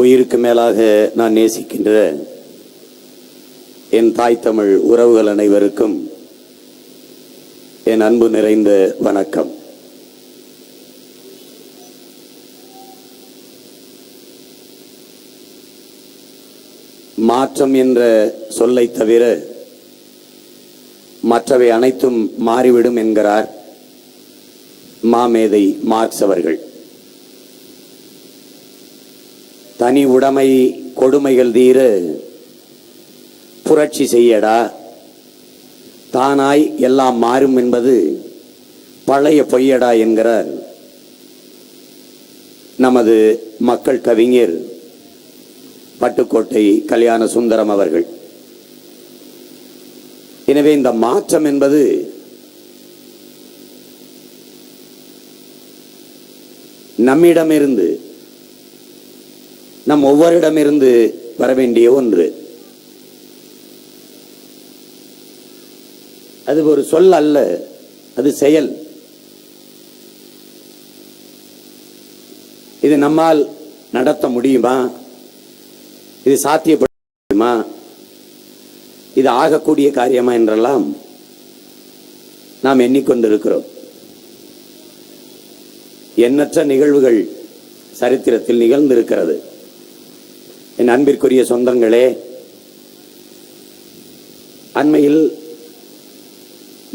உயிருக்கு மேலாக நான் நேசிக்கின்ற என் தாய் தமிழ் உறவுகள் அனைவருக்கும் என் அன்பு நிறைந்த வணக்கம். மாற்றம் என்ற சொல்லை தவிர மற்றவை அனைத்தும் மாறிவிடும் என்கிறார் மாமேதை மார்க்ஸ் அவர்கள். தனி உடைமை கொடுமைகள் தீர புரட்சி செய்யடா. தானாய் எல்லாம் மாறும் என்பது பழைய பொய்யடா என்கிறார் நமது மக்கள் கவிஞர் பட்டுக்கோட்டை கல்யாண சுந்தரம் அவர்கள். எனவே இந்த மாற்றம் என்பது நம்மிடமிருந்து நம் ஒவ்வொருடமிருந்து வர வேண்டிய ஒன்று. அது ஒரு சொல் அல்ல அது செயல். இது நம்மால் நடத்த முடியுமா? இது சாத்தியப்பட முடியுமா இது ஆகக்கூடிய காரியமா என்றெல்லாம் நாம் எண்ணிக்கொண்டிருக்கிறோம். எண்ணற்ற நிகழ்வுகள் சரித்திரத்தில் நிகழ்ந்திருக்கிறது. என் அன்பிற்குரிய சொந்தங்களே அண்மையில்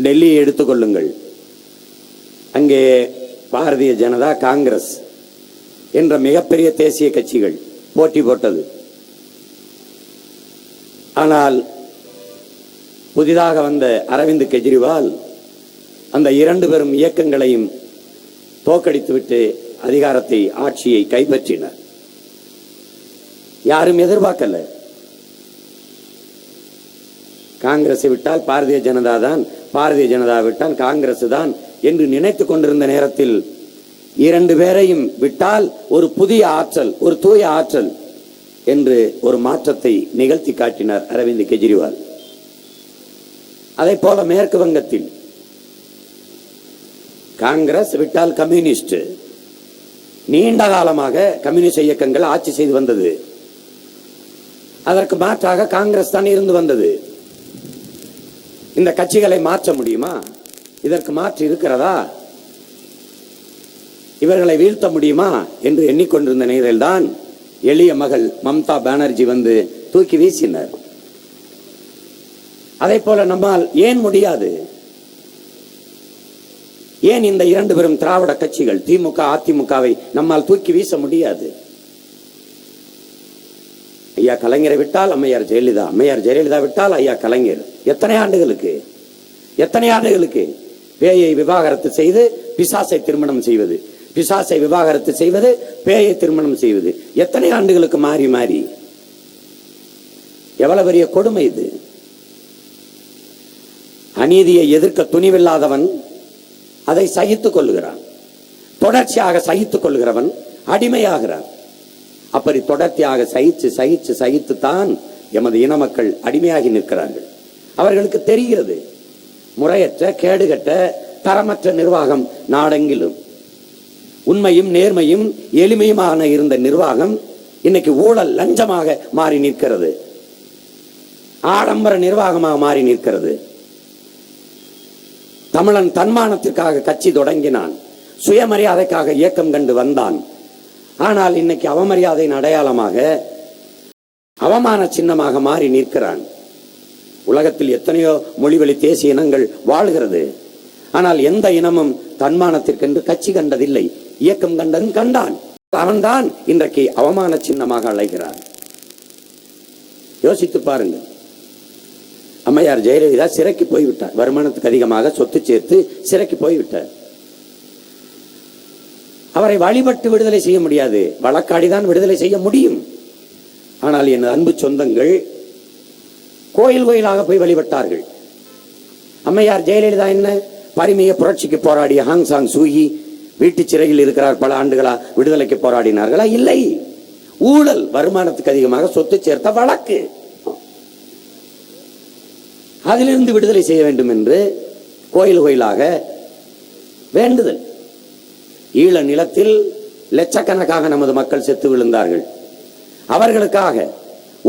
டெல்லியை எடுத்துக்கொள்ளுங்கள் அங்கே பாரதிய ஜனதா காங்கிரஸ் என்ற மிகப்பெரிய தேசிய கட்சிகள் போட்டி போட்டது. ஆனால் புதிதாக வந்த அரவிந்த் கெஜ்ரிவால் அந்த இரண்டு பெரும் இயக்கங்களையும் தோக்கடித்துவிட்டு அதிகாரத்தை ஆட்சியை கைப்பற்றினர். யாரும் எதிர்பார்க்கல. காங்கிரஸை விட்டால் பாரதிய ஜனதா தான் பாரதிய ஜனதா விட்டால் காங்கிரஸ் தான் என்று நினைத்துக் கொண்டிருந்த நேரத்தில் இரண்டு பேரையும் விட்டால் ஒரு புதிய ஆற்றல் ஒரு தூய ஆற்றல் என்று ஒரு மாற்றத்தை நிகழ்த்தி காட்டினார் அரவிந்த் கெஜ்ரிவால். அதை போல மேற்கு வங்கத்தில் காங்கிரஸ் விட்டால் கம்யூனிஸ்ட். நீண்ட காலமாக கம்யூனிஸ்ட் இயக்கங்கள் ஆட்சி செய்து வந்தது. அதற்கு மாற்றாக காங்கிரஸ் தான் இருந்து வந்தது. இந்த கட்சிகளை மாற்ற முடியுமா? இதற்கு மாற்று இருக்கிறதா? இவர்களை வீழ்த்த முடியுமா? என்று எண்ணிக்கொண்டிருந்த நேரில்தான் எளிய மகள் மம்தா பானர்ஜி வந்து தூக்கி வீசினர். அதை போல நம்மால் ஏன் முடியாது? ஏன் இந்த இரண்டு பெரும் திராவிட கட்சிகள் திமுக அதிமுகவை நம்மால் தூக்கி வீச முடியாது? ஐயா கலைஞரை விட்டால் அம்மையார் ஜெயலலிதா அம்மையார் ஜெயலலிதா விட்டால் ஐயா கலைஞர். எத்தனை ஆண்டுகளுக்கு? எத்தனை ஆண்டுகளுக்கு? பேயை விவாகரத்து செய்து பிசாசை திருமணம் செய்வது. பிசாசை விவாகரத்து செய்வது பேயை திருமணம் செய்வது. எத்தனை ஆண்டுகளுக்கு மாறி மாறி? எவ்வளவு பெரிய கொடுமை இது. அநீதியை எதிர்க்க துணிவில்லாதவன் அதை சகித்துக் கொள்கிறான் தொடர்ச்சியாக சகித்துக் கொள்கிறவன் அடிமையாகிறான். அப்படி தொடர்ச்சியாக சகித்து சகித்து தான் எமது இன மக்கள் அடிமையாகி நிற்கிறார்கள். அவர்களுக்கு தெரிகிறது முறையற்ற கேடுகட்ட தரமற்ற நிர்வாகம் நாடெங்கிலும். உண்மையும் நேர்மையும் எளிமையுமான இருந்த நிர்வாகம் இன்னைக்கு ஊழல் லஞ்சமாக மாறி நிற்கிறது. ஆடம்பர நிர்வாகமாக மாறி நிற்கிறது. தமிழன் தன்மானத்திற்காக கட்சி தொடங்கினான். சுயமரியாதைக்காக இயக்கம் கண்டு வந்தான். ஆனால் இன்னைக்கு அவமரியாதையின் அடையாளமாக அவமான சின்னமாக மாறி நிற்கிறான். உலகத்தில் எத்தனையோ மொழிவழி தேசிய இனங்கள் வாழ்கிறது. ஆனால் எந்த இனமும் தன்மானத்திற்கென்று கட்சி கண்டதில்லை. இயக்கம் கண்டதும் கண்டான். அவன்தான் இன்றைக்கு அவமான சின்னமாக அழைகிறான் யோசித்து பாருங்கள். அம்மையார் ஜெயலலிதா சிறைக்கு போய்விட்டார். வருமானத்துக்கு அதிகமாக சொத்து சேர்த்து சிறைக்கு போய்விட்டார். அவரை வழிபட்டு விடுதலை செய்ய முடியாது. வழக்காடிதான் விடுதலை செய்ய முடியும். ஆனால் என் அன்பு சொந்தங்கள் கோயில் கோயிலாக போய் வழிபட்டார்கள். அம்மையார் ஜெயலலிதா என்ன? பரிமைய புரட்சிக்கு போராடிய ஹாங் சாங் சூகி வீட்டு சிறையில் இருக்கிறார் பல ஆண்டுகளா விடுதலைக்கு போராடினார்களா? இல்லை. ஊழல் வருமானத்துக்கு அதிகமாக சொத்து சேர்த்த வழக்கு. அதிலிருந்து விடுதலை செய்ய வேண்டும் என்று கோயில் கோயிலாக வேண்டுதல். ஈழ நிலத்தில் லட்சக்கணக்காக நமது மக்கள் செத்து விழுந்தார்கள். அவர்களுக்காக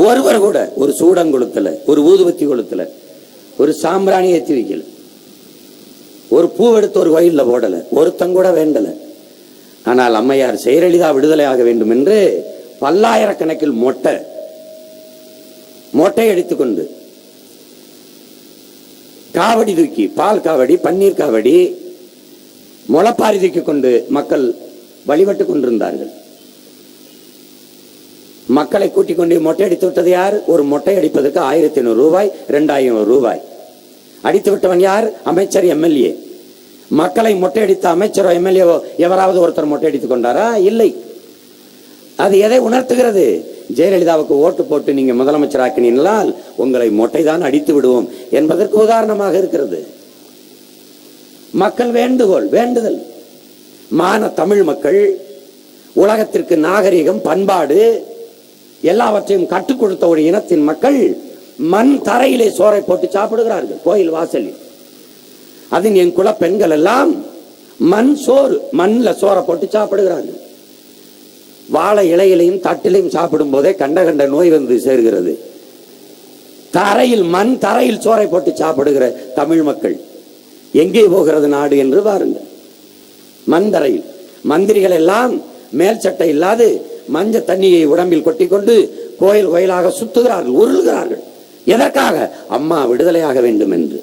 ஒருவர் கூட ஒரு சூடம் கொளுத்தல ஒரு ஊதுபத்தி கொளுத்தல ஒரு சாம்பிராணி ஏற்றி வைக்கல. ஒரு பூ எடுத்து ஒரு கோயிலில் போடல ஒருத்தங்கூட வேண்டல. ஆனால் அம்மையார் செயலலிதா விடுதலை ஆக வேண்டும் என்று பல்லாயிரக்கணக்கில் மொட்டை மொட்டை அடித்துக்கொண்டு காவடி தூக்கி பால் காவடி பன்னீர் காவடி முளப்பாரிதிக்கு கொண்டு மக்கள் வழிபட்டு கொண்டிருந்தார்கள். மக்களை கூட்டிக் கொண்டு மொட்டை அடித்து விட்டது யார்? ஒரு மொட்டை அடிப்பதற்கு ஆயிரத்தி ஐநூறு ரூபாய் இரண்டாயிரம் ரூபாய். அடித்து விட்டவன் யார்? அமைச்சர் எம்எல்ஏ. மக்களை மொட்டை அடித்த அமைச்சரோ எம்எல்ஏவோ எவராவது ஒருத்தர் மொட்டை அடித்துக் கொண்டாரா? இல்லை. அது எதை உணர்த்துகிறது? ஜெயலலிதாவுக்கு ஓட்டு போட்டு நீங்க முதலமைச்சராக்கினால் உங்களை மொட்டை தான் அடித்து விடுவோம் என்பதற்கு உதாரணமாக இருக்கிறது. மக்கள் வேண்டுகோள் வேண்டுதல். மான தமிழ் மக்கள் உலகத்திற்கு நாகரிகம் பண்பாடு எல்லாவற்றையும் கற்றுக் கொடுத்த ஒரு இனத்தின் மக்கள் மண் தரையிலே சோறை போட்டு சாப்பிடுகிறார்கள் கோயில் வாசலில். அது என் குல பெண்கள் எல்லாம் மண் சோறு மண்ணில் சோறை போட்டு சாப்பிடுகிறார்கள். வாழை இலையிலையும் தட்டிலையும் சாப்பிடும் போதே கண்ட கண்ட நோய் வந்து சேர்கிறது. தரையில் மண் தரையில் சோறை போட்டு சாப்பிடுகிற தமிழ் மக்கள். எங்கே போகிறது நாடு என்று பாருங்கள் மந்தரையில் மந்திரிகள் எல்லாம் மேல் சட்டை இல்லாது மஞ்ச தண்ணியை உடம்பில் கொட்டிக்கொண்டு கோயில் கோயிலாக சுத்துகிறார்கள் உருளுகிறார்கள். எதற்காக? அம்மா விடுதலையாக வேண்டும் என்று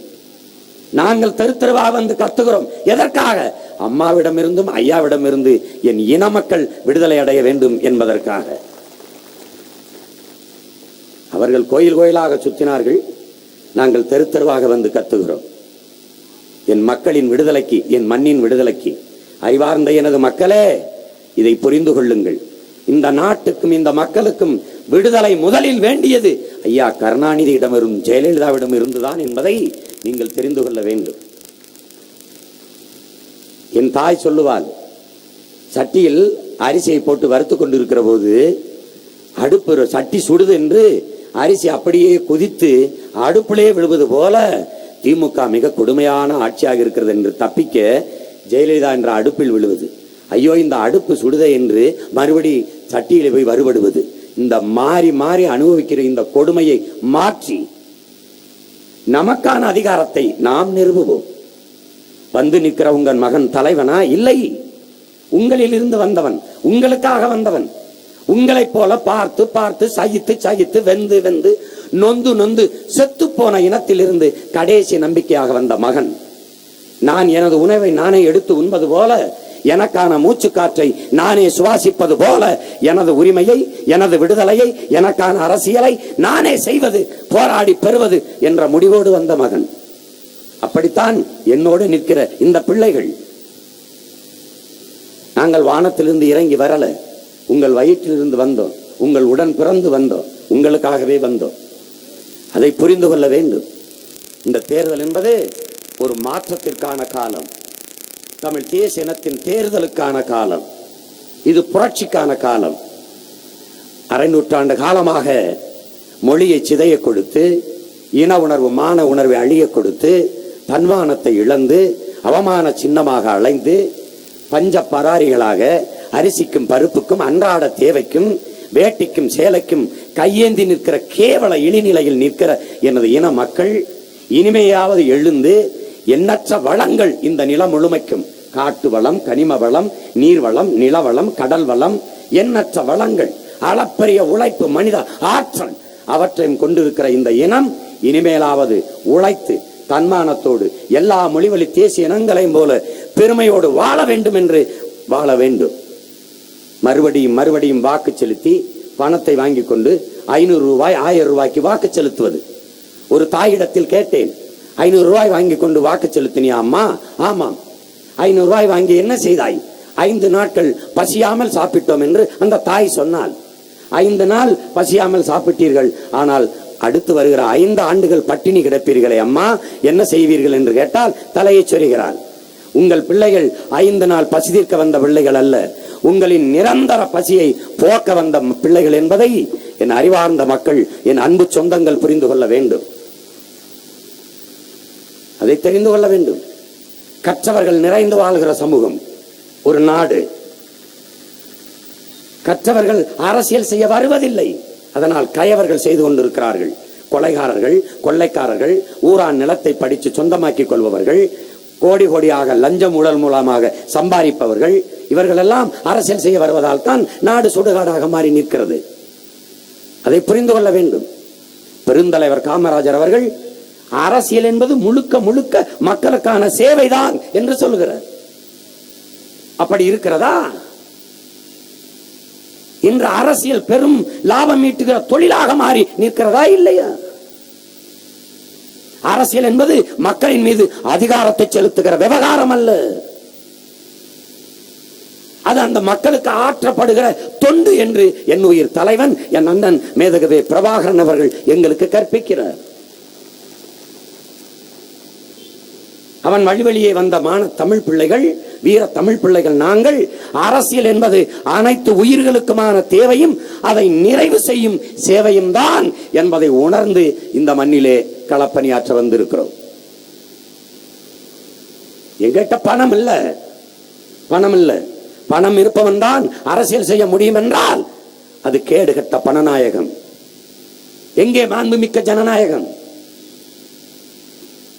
நாங்கள் தெரு தெருவாக வந்து கத்துகிறோம். எதற்காக? அம்மாவிடமிருந்தும் ஐயாவிடமிருந்து என் இன மக்கள் விடுதலை அடைய வேண்டும் என்பதற்காக. அவர்கள் கோயில் கோயிலாக சுத்தினார்கள். நாங்கள் தெருத்தெருவாக வந்து கத்துகிறோம். என் மக்களின் விடுதலைக்கு என் மண்ணின் விடுதலைக்கு. அறிவார்ந்த எனது மக்களே இதை புரிந்து கொள்ளுங்கள். இந்த நாட்டுக்கும் இந்த மக்களுக்கும் விடுதலை முதலில் வேண்டியது. ஐயா கருணாநிதியிடமிரும் ஜெயலலிதாவிடம் இருந்துதான் என்பதை நீங்கள் தெரிந்து கொள்ள வேண்டும். என் தாய் சொல்லுவாள் சட்டியில் அரிசியை போட்டு வறுத்து கொண்டிருக்கிற போது அடுப்பு சட்டி சுடுது என்று அரிசி அப்படியே குதித்து அடுப்பிலே விழுவது போல திமுக மிக கொடுமையான ஆட்சியாக இருக்கிறது என்று தப்பிக்க ஜெயலலிதா என்ற அடுப்பில் விழுவது. ஐயோ இந்த அடுப்பு சுடுதை என்று மறுபடி சட்டியில் போய் வருபடுவது இந்த மாறி மாறி அனுபவிக்கிற இந்த கொடுமையை மாற்றி நமக்கான அதிகாரத்தை நாம் நிறுவுவோம். வந்து நிற்கிற உங்கள் மகன் தலைவனா? இல்லை. உங்களில் இருந்து வந்தவன் உங்களுக்காக வந்தவன். உங்களைப் போல பார்த்து பார்த்து சகித்து சகித்து வெந்து வெந்து நொந்து நொந்து செத்து போன இனத்திலிருந்து கடைசி நம்பிக்கையாக வந்த மகன். நான் எனது உணவை நானே எடுத்து உண்பது போல எனக்கான மூச்சு காற்றை நானே சுவாசிப்பது போல எனது உரிமையை எனது விடுதலையை எனக்கான அரசியலை நானே செய்வது போராடி பெறுவது என்ற முடிவோடு வந்த மகன். அப்படித்தான் என்னோடு நிற்கிற இந்த பிள்ளைகள். நாங்கள் வானத்திலிருந்து இறங்கி வரல. உங்கள் வயிற்றிலிருந்து வந்தோம். உங்கள் உடன் பிறந்து வந்தோம். உங்களுக்காகவே வந்தோம். அதை புரிந்து கொள்ள வேண்டும். இந்த தேர்தல் என்பது ஒரு மாற்றத்திற்கான காலம். தமிழ் தேசிய இனத்தின் தேர்தலுக்கான காலம். இது புரட்சிக்கான காலம். அரை நூற்றாண்டு காலமாக மொழியை சிதைய கொடுத்து இன உணர்வு மான உணர்வை அழிய கொடுத்து தன்மானத்தை இழந்து அவமான சின்னமாக அலைந்து பஞ்ச பராரிகளாக அரிசிக்கும் பருப்புக்கும் அன்றாட தேவைக்கும் வேட்டிக்கும் சேலைக்கும் கையேந்தி நிற்கிற கேவல இழிநிலையில் நிற்கிற எனது இன மக்கள் இனிமையாவது எழுந்து எண்ணற்ற வளங்கள் இந்த நிலம் முழுமைக்கும். காட்டு வளம் கனிம வளம் நீர்வளம் நிலவளம் கடல் வளம் எண்ணற்ற வளங்கள் அளப்பரிய உழைப்பு மனித ஆற்றல் அவற்றையும் கொண்டிருக்கிற இந்த இனம் இனிமேலாவது உழைத்து தன்மானத்தோடு எல்லா மொழிவழி தேசிய இனங்களையும் போல பெருமையோடு வாழ வேண்டும் என்று வாழ வேண்டும். மறுபடியும் மறுபடியும் வாக்கு செலுத்தி பணத்தை வாங்கி கொண்டு ஐநூறு ரூபாய் ஆயிரம் ரூபாய்க்கு வாக்கு செலுத்துவது. ஒரு தாயிடத்தில் கேட்டேன் ஐநூறு ரூபாய் வாங்கி கொண்டு வாக்கு செலுத்தினியா அம்மா? ஆமாம். ஐநூறு ரூபாய் வாங்கி என்ன செய்தாய்? ஐந்து நாட்கள் பசியாமல் சாப்பிட்டோம் என்று அந்த தாய் சொன்னாள். ஐந்து நாள் பசியாமல் சாப்பிட்டீர்கள் ஆனால் அடுத்து வருகிற ஐந்து ஆண்டுகள் பட்டினி கிடப்பீர்களே அம்மா என்ன செய்வீர்கள்? என்று கேட்டால் தலையை சொரிகிறாள். உங்கள் பிள்ளைகள் ஐந்து நாள் பசி தீர்க்க வந்த பிள்ளைகள் அல்ல உங்களின் நிரந்தர பசியை போக்க வந்த பிள்ளைகள் என்பதை என் அறிவார்ந்த மக்கள் என் அன்பு சொந்தங்கள் புரிந்து கொள்ள வேண்டும். அதை தெரிந்து கொள்ள வேண்டும். கற்றவர்கள் நிறைந்து வாழ்கிற சமூகம் ஒரு நாடு. கற்றவர்கள் அரசியல் செய்ய வருவதில்லை. அதனால் கயவர்கள் செய்து கொண்டிருக்கிறார்கள். கொலைகாரர்கள் கொள்ளைக்காரர்கள் ஊரான் நிலத்தை படித்து சொந்தமாக்கிக் கொள்பவர்கள் கோடி கோடியாக லஞ்சம் ஊழல் மூலமாக சம்பாதிப்பவர்கள் இவர்கள் எல்லாம் அரசியல் செய்ய வருவதால் தான் நாடு சுடுகாடாக மாறி நிற்கிறது. அதை புரிந்து கொள்ள வேண்டும். பெருந்தலைவர் காமராஜர் அவர்கள் அரசியல் என்பது முழுக்க முழுக்க மக்களுக்கான சேவைதான் என்று சொல்கிறார். அப்படி இருக்கிறதா? இன்று அரசியல் பெரும் லாபம் ஈட்டுகிற தொழிலாக மாறி நிற்கிறதா இல்லையா? அரசியல் என்பது மக்களின் மீது அதிகாரத்தை செலுத்துகிற விவகாரம் அல்ல. அது அந்த மக்களுக்கு ஆற்றப்படுகிற தொண்டு என்று என் உயிர் தலைவன் என் அண்ணன் மேதகவே பிரபாகரன் அவர்கள் எங்களுக்கு கற்பிக்கிறார். அவன் வழிவழியே வந்த மான தமிழ் பிள்ளைகள் வீர தமிழ் பிள்ளைகள் நாங்கள் அரசியல் என்பது அனைத்து உயிர்களுக்குமான தேவையும் அதை நிறைவு செய்யும் சேவையும் தான் என்பதை உணர்ந்து இந்த மண்ணிலே களப்பணியாற்ற வந்திருக்கிறோம். எங்கிட்ட பணம் இல்ல. பணம் இல்ல. பணம் இருப்பவன் தான் அரசியல் செய்ய முடியும் என்றால் அது கேடுகட்ட பணநாயகம். எங்கே மாண்புமிக்க ஜனநாயகம்?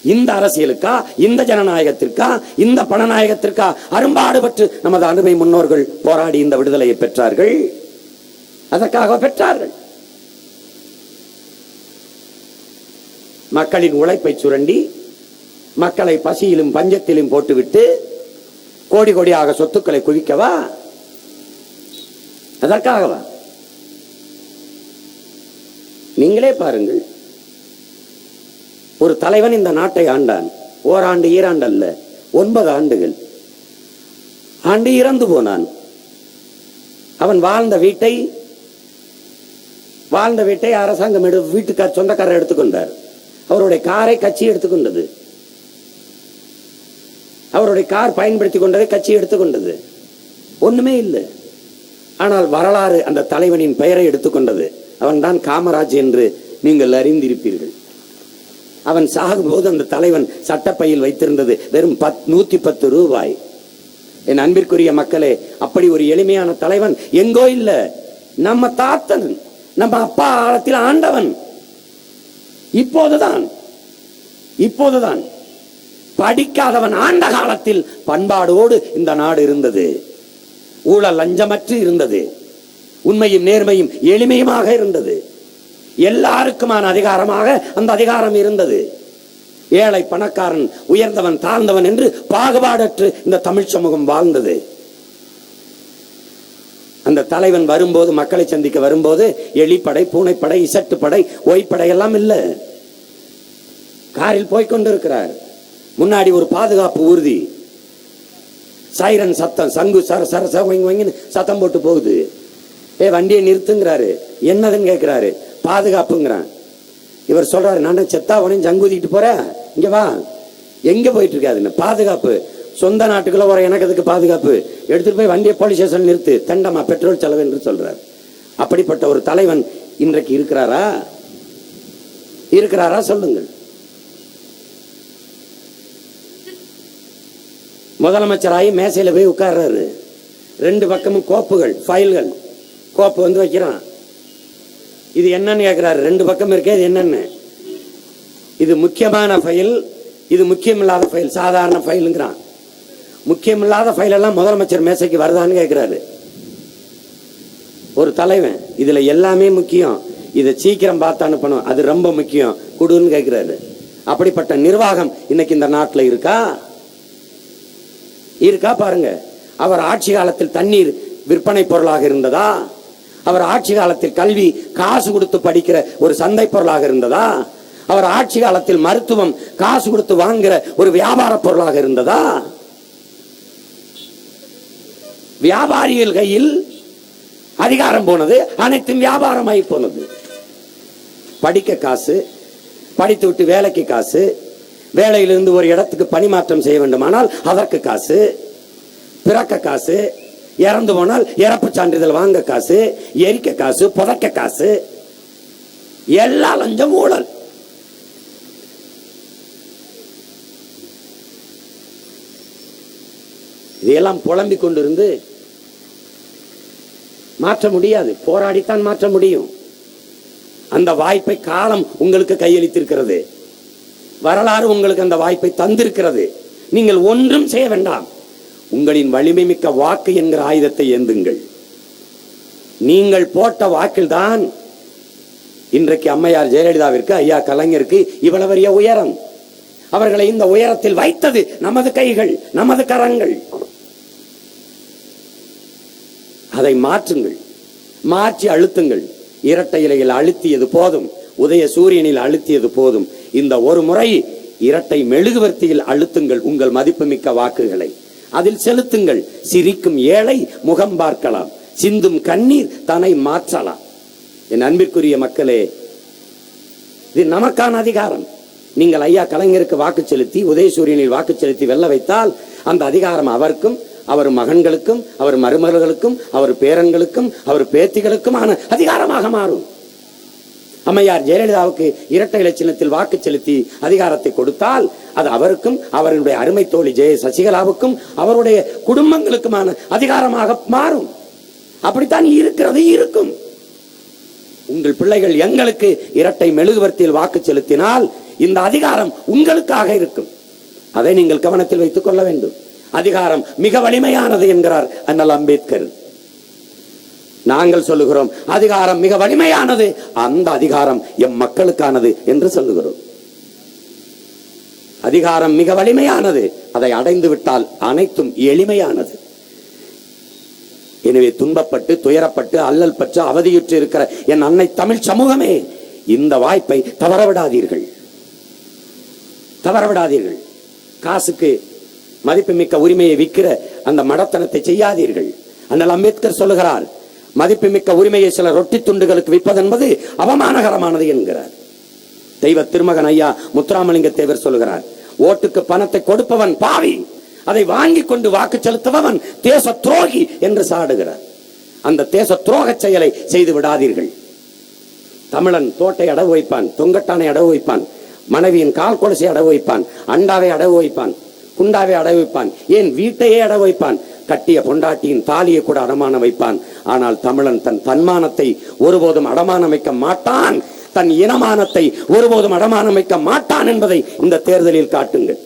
இந்த அரசியலுக்கா? இந்த ஜனநாயகத்திற்கா? இந்த பணநாயகத்திற்கா? அரும்பாடுபட்டு நமது அருமை முன்னோர்கள் போராடி இந்த விடுதலையை பெற்றார்கள். அதற்காக பெற்றார்கள். மக்களின் உழைப்பை சுரண்டி மக்களை பசியிலும் பஞ்சத்திலும் போட்டுவிட்டு கோடி கோடியாக சொத்துக்களை குவிக்கவா? அதற்காகவா? நீங்களே பாருங்கள். ஒரு தலைவன் இந்த நாட்டை ஆண்டான். ஓராண்டு ஈராண்டு அல்ல ஒன்பது ஆண்டுகள். ஆண்டு இறந்து போனான். அவன் வாழ்ந்த வீட்டை வாழ்ந்த வீட்டை அரசாங்கம் எடு வீட்டுக்கார் சொந்தக்காரர் எடுத்துக்கொண்டார் அவருடைய காரை கட்சி எடுத்துக்கொண்டது அவருடைய கார் பயன்படுத்தி கொண்டதை கட்சி எடுத்துக்கொண்டது ஒண்ணுமே இல்லை. ஆனால் வரலாறு அந்த தலைவனின் பெயரை எடுத்துக்கொண்டது அவன்தான் காமராஜ் என்று நீங்கள் அறிந்திருப்பீர்கள். அவன் சாகும்போது அந்த தலைவன் சட்டப்பையில் வைத்திருந்தது வெறும் பத் நூத்தி பத்து ரூபாய். என் அன்பிற்குரிய மக்களே அப்படி ஒரு எளிமையான தலைவன் எங்கோ இல்ல. நம்ம தாத்தன் நம்ம அப்பா காலத்தில் ஆண்டவன். இப்போதுதான் இப்போதுதான் படிக்காதவன் ஆண்ட காலத்தில் பண்பாடோடு இந்த நாடு இருந்தது. ஊழல் லஞ்சமற்று இருந்தது. உண்மையும் நேர்மையும் எளிமையுமாக இருந்தது. எல்லாருக்குமான அதிகாரமாக அந்த அதிகாரம் இருந்தது. ஏழை பணக்காரன் உயர்ந்தவன் தாழ்ந்தவன் என்று பாகுபாடற்று இந்த தமிழ் சமூகம் வாழ்ந்தது. அந்த தலைவன் வரும்போது மக்களை சந்திக்க வரும்போது எலிப்படை பூனைப்படை இசட்டுப்படை ஒய்ப்படை எல்லாம் இல்லை. காரில் போய்கொண்டிருக்கிறார் முன்னாடி ஒரு பாதுகாப்பு ஊர்தி. சைரன் சத்தம் சங்கு சர சர சர சத்தம் போட்டு போகுது. ஏ வண்டியை நிறுத்துங்கிறாரு. என்னதுன்னு கேட்கிறாரு பாதுகாப்புங்கிறான். இவர் சொல்றாரு நான் செத்தா உடனே ஜங்குதிட்டு போறேன் இங்க வா. எங்க போயிட்டு இருக்காதுன்னு பாதுகாப்பு. சொந்த நாட்டுக்குள்ள வர எனக்கு அதுக்கு பாதுகாப்பு? எடுத்துட்டு போய் வண்டியை போலீஸ் ஸ்டேஷன் நிறுத்து தண்டமா பெட்ரோல் செலவு என்று சொல்றார். அப்படிப்பட்ட ஒரு தலைவன் இன்றைக்கு இருக்கிறாரா? இருக்கிறாரா? சொல்லுங்கள். முதலமைச்சராகி மேசையில் போய் உட்கார்றாரு. ரெண்டு பக்கமும் கோப்புகள் ஃபைல்கள். கோப்பு வந்து வைக்கிறான். இது என்னன்னு கேட்கிறாரு ரெண்டு பக்கம் இருக்கே இது என்னன்னு? இது முக்கியமான ஃபைல் இது முக்கியமில்லாத ஃபைல் சாதாரண ஃபைலுங்கிறான் முக்கியமில்லாத ஃபைலெல்லாம் முதலமைச்சர் மேசைக்கு வருதான்னு கேட்குறாரு ஒரு தலைவன் இதில் எல்லாமே முக்கியம். இதை சீக்கிரம் பார்த்து அனுப்பணும் அது ரொம்ப முக்கியம். கொடுன்னு கேட்குறாரு அப்படிப்பட்ட நிர்வாகம் இன்னைக்கு இந்த நாட்டில் இருக்கா? இருக்கா பாருங்க. அவர் ஆட்சி காலத்தில் தண்ணீர் விற்பனை பொருளாக இருந்ததா? அவர் ஆட்சி காலத்தில் கல்வி காசு கொடுத்து படிக்கிற ஒரு சந்தை பொருளாக இருந்ததா? அவர் ஆட்சி காலத்தில் மருத்துவம் காசு கொடுத்து வாங்குற ஒரு வியாபார பொருளாக இருந்ததா? வியாபாரிகள் கையில் அதிகாரம் போனது அனைத்தும் வியாபாரமாகி போனது. படிக்க காசு படித்து விட்டு வேலைக்கு காசு வேலையிலிருந்து ஒரு இடத்துக்கு பணிமாற்றம் செய்ய வேண்டுமானால் அதற்கு காசு பிறக்க காசு இறந்து போனால் இறப்பு சான்றிதழ் வாங்க காசு எரிக்க காசு புதைக்க காசு. எல்லா லஞ்சம் ஊழல். இதையெல்லாம் புலம்பிக் கொண்டிருந்து மாற்ற முடியாது. போராடித்தான் மாற்ற முடியும். அந்த வாய்ப்பை காலம் உங்களுக்கு கையளித்திருக்கிறது. வரலாறு உங்களுக்கு அந்த வாய்ப்பை தந்திருக்கிறது. நீங்கள் ஒன்றும் செய்ய வேண்டாம். உங்களின் வலிமை மிக்க வாக்கு என்கிற ஆயுதத்தை ஏந்துங்கள். நீங்கள் போட்ட வாக்கில்தான் இன்றைக்கு அம்மையார் ஜெயலலிதாவிற்கு ஐயா கலைஞருக்கு இவ்வளவு பெரிய உயரம். அவர்களை இந்த உயரத்தில் வைத்தது நமது கைகள் நமது கரங்கள். அதை மாற்றுங்கள். மாற்றி அழுத்துங்கள். இரட்டை இலையில் அழுத்தியது போதும் உதய சூரியனில் அழுத்தியது போதும். இந்த ஒரு முறை இரட்டை மெழுகுவர்த்தியில் அழுத்துங்கள் உங்கள் மதிப்புமிக்க வாக்குகளை. அதில் செலுத்துங்கள். சிரிக்கும் ஏழை முகம் பார்க்கலாம். சிந்தும் கண்ணீர் தன்னை மாற்றலாம். என் அன்பிற்குரிய மக்களே இது நமக்கான அதிகாரம். நீங்கள் ஐயா கலைஞருக்கு வாக்கு செலுத்தி உதயசூரியனில் வாக்கு செலுத்தி வெல்ல வைத்தால் அந்த அதிகாரம் அவருக்கும் அவர் மகன்களுக்கும் அவர் மருமகளுக்கும் அவர் பேரன்களுக்கும் அவர் பேத்திகளுக்குமான அதிகாரமாக மாறும். அம்மையார் ஜெயலலிதாவுக்கு இரட்டை இலச்சினத்தில் சின்னத்தில் வாக்கு செலுத்தி அதிகாரத்தை கொடுத்தால் அது அவருக்கும் அவருடைய அருமை தோழி ஜெய சசிகலாவுக்கும் அவருடைய குடும்பங்களுக்குமான அதிகாரமாக மாறும். அப்படித்தான் இருக்கிறது இருக்கும். உங்கள் பிள்ளைகள் எங்களுக்கு இரட்டை மெழுகுவர்த்தியில் வாக்கு செலுத்தினால் இந்த அதிகாரம் உங்களுக்காக இருக்கும். அதை நீங்கள் கவனத்தில் வைத்துக் கொள்ள வேண்டும். அதிகாரம் மிக வலிமையானது என்கிறார் அண்ணல் அம்பேத்கர். நாங்கள் சொல்லுகிறோம். அதிகாரம் மிக வலிமையானது. அந்த அதிகாரம் எம் மக்களுக்கானது என்று சொல்லுகிறோம். அதிகாரம் மிக வலிமையானது. அதை அடைந்து விட்டால் அனைத்தும் எளிமையானது. எனவே துன்பப்பட்டு துயரப்பட்டு அல்லல் பற்று அவதியுற்று இருக்கிற என் அன்னை தமிழ் சமூகமே இந்த வாய்ப்பை தவறவிடாதீர்கள். தவறவிடாதீர்கள். காசுக்கு மதிப்புமிக்க உரிமையை விற்கிற அந்த மடத்தனத்தை செய்யாதீர்கள். அண்ணல் அம்பேத்கர் சொல்லுகிறார் மதிப்புமிக்க உரிமையை சில ரொட்டி துண்டுகளுக்கு விற்பது என்பது அவமானகரமானது என்கிறார். தெய்வ திருமகன் ஐயா முத்துராமலிங்க தேவர் சொல்லுகிறார் ஓட்டுக்கு பணத்தை கொடுப்பவன் பாவி அதை வாங்கி கொண்டு வாக்கு செலுத்துபவன் தேச துரோகி என்று சாடுகிறார். அந்த தேச துரோக செயலை செய்து விடாதீர்கள். தமிழன் தோட்டை அடவு வைப்பான் தொங்கட்டானை அடவு வைப்பான் மனைவியின் கால் கொலசை அடவு வைப்பான் அண்டாவை அடவு வைப்பான் குண்டாவை அடவு வைப்பான் ஏன் வீட்டையே அடவு வைப்பான் கட்டிய பொண்டாட்டியின் தாலியை கூட அடமானம் வைப்பான் ஆனால் தமிழன் தன் தன்மானத்தை ஒருபோதும் அடமானமைக்க மாட்டான். தன் இனமானத்தை ஒருபோதும் அடமானமைக்க மாட்டான் என்பதை இந்த தேர்தலில் காட்டுங்கள்.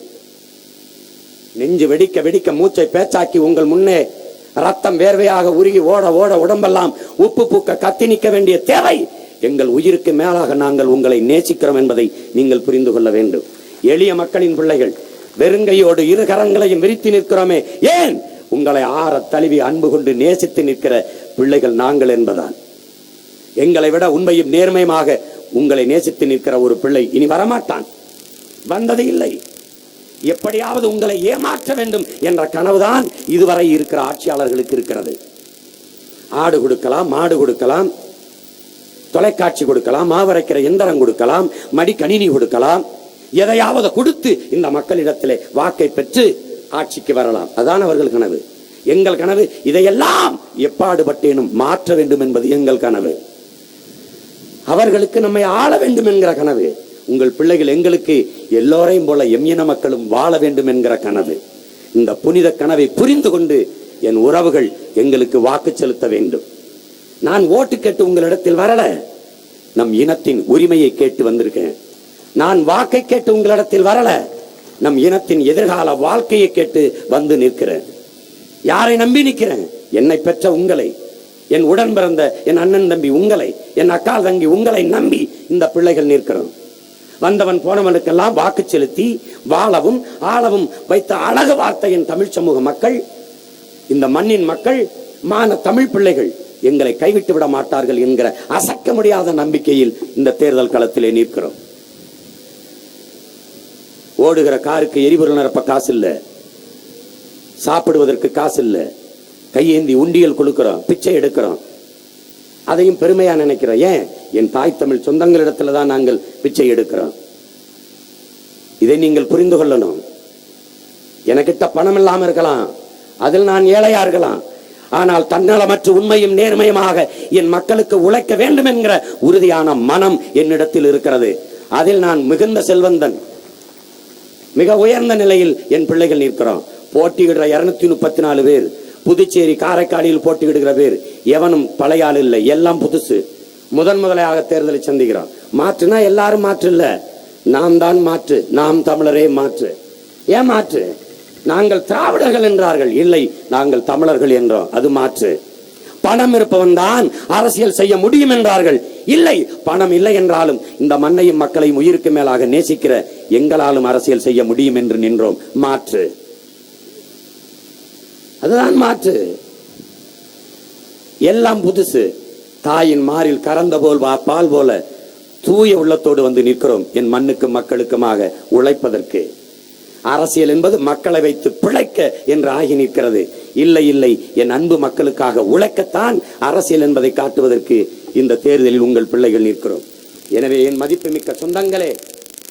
நெஞ்சு வெடிக்க வெடிக்க மூச்சை பேச்சாக்கி உங்கள் முன்னே ரத்தம் வேர்வையாக உருகி ஓட ஓட உடம்பெல்லாம் உப்பு பூக்க கத்தி நிற்க வேண்டிய தேவை. எங்கள் உயிருக்கு மேலாக நாங்கள் உங்களை நேசிக்கிறோம் என்பதை நீங்கள் புரிந்து கொள்ள வேண்டும். எளிய மக்களின் பிள்ளைகள் வெறுங்கையோடு இரு கரங்களையும் விரித்து நிற்கிறோமே. ஏன்? உங்களை ஆற தழுவி அன்பு கொண்டு நேசித்து நிற்கிற பிள்ளைகள் நாங்கள் என்பதான் எங்களை விட உண்மையும் நேர்மையுமாக உங்களை நேசித்து நிற்கிற ஒரு பிள்ளை இனி வரமாட்டான். வந்தது இல்லை. எப்படியாவது உங்களை ஏமாற்ற வேண்டும் என்ற கனவுதான் இதுவரை இருக்கிற ஆட்சியாளர்களுக்கு இருக்கிறது. ஆடு கொடுக்கலாம் மாடு கொடுக்கலாம் தொலைக்காட்சி கொடுக்கலாம் மாவரைக்கிற எந்திரம் கொடுக்கலாம் மடிக்கணினி கொடுக்கலாம் எதையாவது கொடுத்து இந்த மக்களிடத்திலே வாக்கை பெற்று ஆட்சிக்கு வரலாம். அதான் அவர்கள் கனவு. எங்கள் கனவு இதையெல்லாம் எப்பாடுபட்டேனும் மாற்ற வேண்டும் என்பது எங்கள் கனவு. அவர்களுக்கு நம்மை ஆள வேண்டும் என்கிற கனவு. உங்கள் பிள்ளைகள் எங்களுக்கு எல்லோரையும் போல எம் இன மக்களும் வாழ வேண்டும் என்கிற கனவு. இந்த புனித கனவை புரிந்து கொண்டு என் உறவுகள் எங்களுக்கு வாக்கு செலுத்த வேண்டும். நான் ஓட்டு கேட்டு உங்களிடத்தில் வரல. நம் இனத்தின் உரிமையை கேட்டு வந்திருக்கேன். நான் வாக்கை கேட்டு உங்களிடத்தில் வரல. நம் இனத்தின் எதிர்கால வாழ்க்கையை கேட்டு வந்து நிற்கிறேன். யாரை நம்பி நிற்கிறேன்? என்னை பெற்ற உங்களை. என் உடன் பிறந்த என் அண்ணன் தம்பி உங்களை. என் அக்கால் தங்கி உங்களை நம்பி இந்த பிள்ளைகள் நிற்கிறோம். வந்தவன் போனவனுக்கெல்லாம் வாக்கு செலுத்தி வாழவும் ஆளவும் வைத்த அழகு வார்த்தை என் தமிழ் சமூக மக்கள் இந்த மண்ணின் மக்கள் மான தமிழ் பிள்ளைகள் எங்களை கைவிட்டு விட மாட்டார்கள் என்கிற அசைக்க முடியாத நம்பிக்கையில் இந்த தேர்தல் களத்திலே நிற்கிறோம். ஓடுகிற காருக்கு எரிபொருள் நிரப்ப காசு இல்லை சாப்பிடுவதற்கு காசு இல்லை கையேந்தி உண்டியல் கொடுக்கிறோம் பிச்சை எடுக்கிறோம். அதையும் பெருமையா நினைக்கிறோம். ஏன்? என் தாய் தமிழ் சொந்தங்களிடத்துல தான் நாங்கள் பிச்சை எடுக்கிறோம். இதை நீங்கள் புரிந்து கொள்ளணும். எனக்கிட்ட பணம் இல்லாம இருக்கலாம். அதில் நான் ஏழையா இருக்கலாம். ஆனால் தன்னலமற்ற உண்மையும் நேர்மையுமாக என் மக்களுக்கு உழைக்க வேண்டும் என்கிற உறுதியான மனம் என்னிடத்தில் இருக்கிறது. அதில் நான் மிகுந்த செல்வந்தன். மிக உயர்ந்த நிலையில் என் பிள்ளைகள் நிற்கிறோம். போட்டியிடுற இருநூத்தி முப்பத்தி நாலு பேர் புதுச்சேரி காரைக்காலில் போட்டியிடுகிற பேர் எவனும் பழைய ஆள் இல்லை. எல்லாம் புதுசு. முதன் முதலாக தேர்தலை சந்திக்கிறோம். மாற்றுனா எல்லாரும் மாற்று இல்லை. நாம் தான் மாற்று. நாம் தமிழரே மாற்று. ஏன் மாற்று? நாங்கள் திராவிடர்கள் என்றார்கள். இல்லை நாங்கள் தமிழர்கள் என்றோம். அது மாற்று. பணம் இருப்பவன் தான் அரசியல் செய்ய முடியும் என்றார்கள். இல்லை பணம் இல்லை என்றாலும் இந்த மண்ணையும் மக்களையும் உயிருக்கு மேலாக நேசிக்கிற எங்களாலும் அரசியல் செய்ய முடியும் என்று நின்றோம். மாற்று. அதுதான் மாற்று. எல்லாம் புதுசு. தாயின் மாறில் கறந்த போல் வா- பால் போல தூய உள்ளத்தோடு வந்து நிற்கிறோம். என் மண்ணுக்கும் மக்களுக்குமாக உழைப்பதற்கு. அரசியல் என்பது மக்களை வைத்து பிழைக்க என்று ஆகி நிற்கிறது. இல்லை இல்லை என் அன்பு மக்களுக்காக உழைக்கத்தான் அரசியல் என்பதை காட்டுவதற்கு இந்த தேர்தலில் உங்கள் பிள்ளைகள் நிற்கிறோம். எனவே என் மதிப்புமிக்க சொந்தங்களே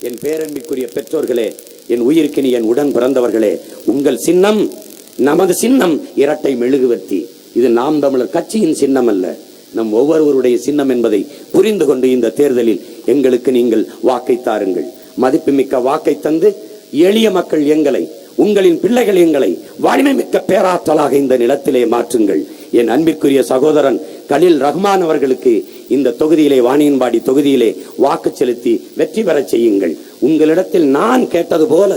என் பேரன்பிற்குரிய பெற்றோர்களே என் உயிர்க்கினி என் உடன் பிறந்தவர்களே உங்கள் சின்னம் நமது சின்னம் இரட்டை மெழுகுவர்த்தி. இது நாம் தமிழர் கட்சியின் சின்னம் அல்ல. நம் ஒவ்வொருவருடைய சின்னம் என்பதை புரிந்து கொண்டு இந்த தேர்தலில் எங்களுக்கு நீங்கள் வாக்கை தாருங்கள். மதிப்புமிக்க வாக்கை தந்து எளிய மக்கள் எங்களை உங்களின் பிள்ளைகள் எங்களை வலிமை மிக்க பேராற்றலாக இந்த நிலத்திலே மாற்றுங்கள். என் அன்பிற்குரிய சகோதரன் கலில் ரஹ்மான் அவர்களுக்கு இந்த தொகுதியிலே வாணியன்பாடி தொகுதியிலே வாக்கு செலுத்தி வெற்றி பெறச் செய்யுங்கள். உங்களிடத்தில் நான் கேட்டது போல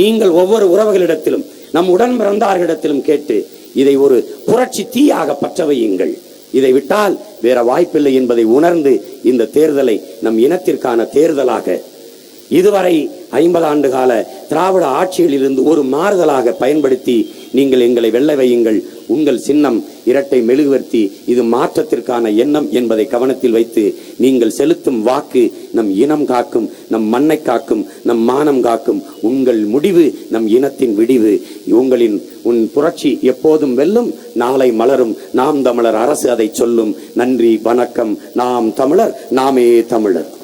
நீங்கள் ஒவ்வொரு உறவுகளிடத்திலும் நம் உடன் பிறந்தார்களிடத்திலும் கேட்டு இதை ஒரு புரட்சி தீயாக பற்ற வையுங்கள். இதை விட்டால் வேற வாய்ப்பில்லை என்பதை உணர்ந்து இந்த தேர்தலை நம் இனத்திற்கான தேர்தலாக இதுவரை ஐம்பது ஆண்டு கால திராவிட ஆட்சியிலிருந்து ஒரு மாறுதலாக பயன்படுத்தி நீங்கள் எங்களை வெல்ல வையுங்கள். உங்கள் சின்னம் இரட்டை மெழுகுவர்த்தி. இது மாற்றத்திற்கான எண்ணம் என்பதை கவனத்தில் வைத்து நீங்கள் செலுத்தும் வாக்கு நம் இனம் காக்கும் நம் மண்ணை காக்கும் நம் மானம் காக்கும். உங்கள் முடிவு நம் இனத்தின் விடிவு. உங்களின் உன் புரட்சி எப்போதும் வெல்லும் நாளை மலரும். நாம் தமிழர் அரசு அதை சொல்லும். நன்றி வணக்கம். நாம் தமிழர் நாமே தமிழர்.